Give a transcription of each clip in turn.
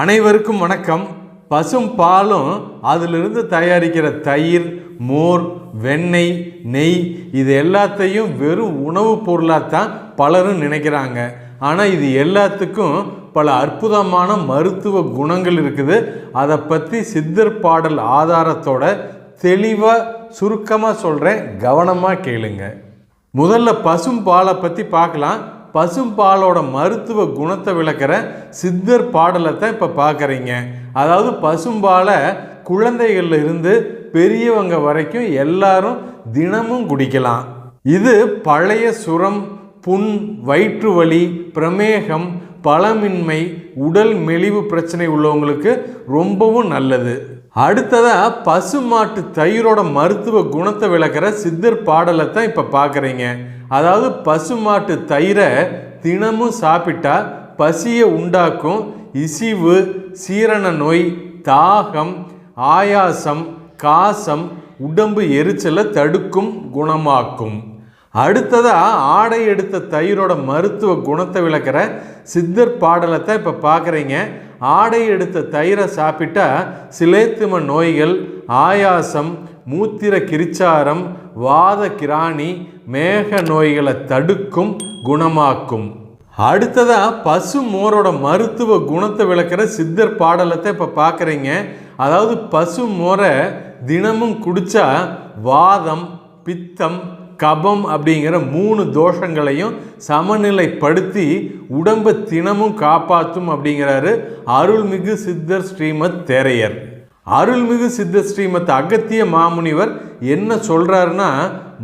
அனைவருக்கும் வணக்கம். பசும் பாலும் அதிலிருந்து தயாரிக்கிற தயிர் மோர் வெண்ணெய் நெய் இது எல்லாத்தையும் வெறும் உணவுப் பொருளாக தான் பலரும் நினைக்கிறாங்க. ஆனால் இது எல்லாத்துக்கும் பல அற்புதமான மருத்துவ குணங்கள் இருக்குது. அதை பற்றி சித்தர் பாடல் ஆதாரத்தோட தெளிவாக சுருக்கமாக சொல்கிறேன் கவனமாக கேளுங்க. முதல்ல பசும் பாலை பற்றி பார்க்கலாம். பசும்பாலோட மருத்துவ குணத்தை விளக்கிற சித்தர் பாடலை தான் இப்போ பார்க்குறீங்க அதாவது பசும்பாலை குழந்தைகள்ல இருந்து பெரியவங்க வரைக்கும் எல்லாரும் தினமும் குடிக்கலாம். இது பழைய சுரம் புண் வயிற்று வலி பிரமேகம் பலமின்மை உடல் மெலிவு பிரச்சனை உள்ளவங்களுக்கு ரொம்பவும் நல்லது. அடுத்ததாக பசுமாட்டு தயிரோட மருத்துவ குணத்தை விளக்குற சித்தர் பாடலை தான் இப்போ பார்க்குறீங்க அதாவது பசுமாட்டு தயிரை தினமும் சாப்பிட்டா பசியை உண்டாக்கும் இசிவு சீரண நோய் தாகம் ஆயாசம் காசம் உடம்பு எரிச்சலை தடுக்கும் குணமாக்கும். அடுத்ததாக ஆடை எடுத்த தயிரோட மருத்துவ குணத்தை விளக்கிற சித்தர் பாடலத்தை இப்போ பார்க்குறீங்க ஆடை எடுத்த தயிரை சாப்பிட்டா சிலேத்தும நோய்கள் ஆயாசம் மூத்திர கிரிச்சாரம் வாத கிராணி மேக நோய்களை தடுக்கும் குணமாக்கும். அடுத்ததாக பசு மோரோட மருத்துவ குணத்தை விளக்கிற சித்தர் பாடலத்தை இப்போ பார்க்குறீங்க அதாவது பசு மோரை தினமும் குடித்தா வாதம் பித்தம் கபம் அப்படிங்கிற மூணு தோஷங்களையும் சமநிலைப்படுத்தி உடம்பை தினமும் காப்பாற்றும் அப்படிங்கிறாரு அருள்மிகு சித்தர் ஸ்ரீமத் தேரையர். அருள்மிகு சித்தர் ஸ்ரீமத் அகத்திய மாமுனிவர் என்ன சொல்கிறாருன்னா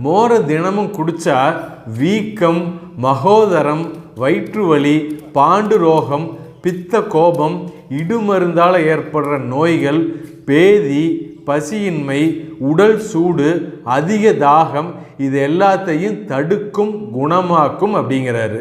மோர தினமும் குடித்தா வீக்கம் மகோதரம் வயிற்று வலி பாண்டு ரோகம் பித்த கோபம் இடுமருந்தால் ஏற்படுற நோய்கள் பேதி பசியின்மை உடல் சூடு அதிக தாகம் இது எல்லாத்தையும் தடுக்கும் குணமாக்கும் அப்படிங்கிறாரு.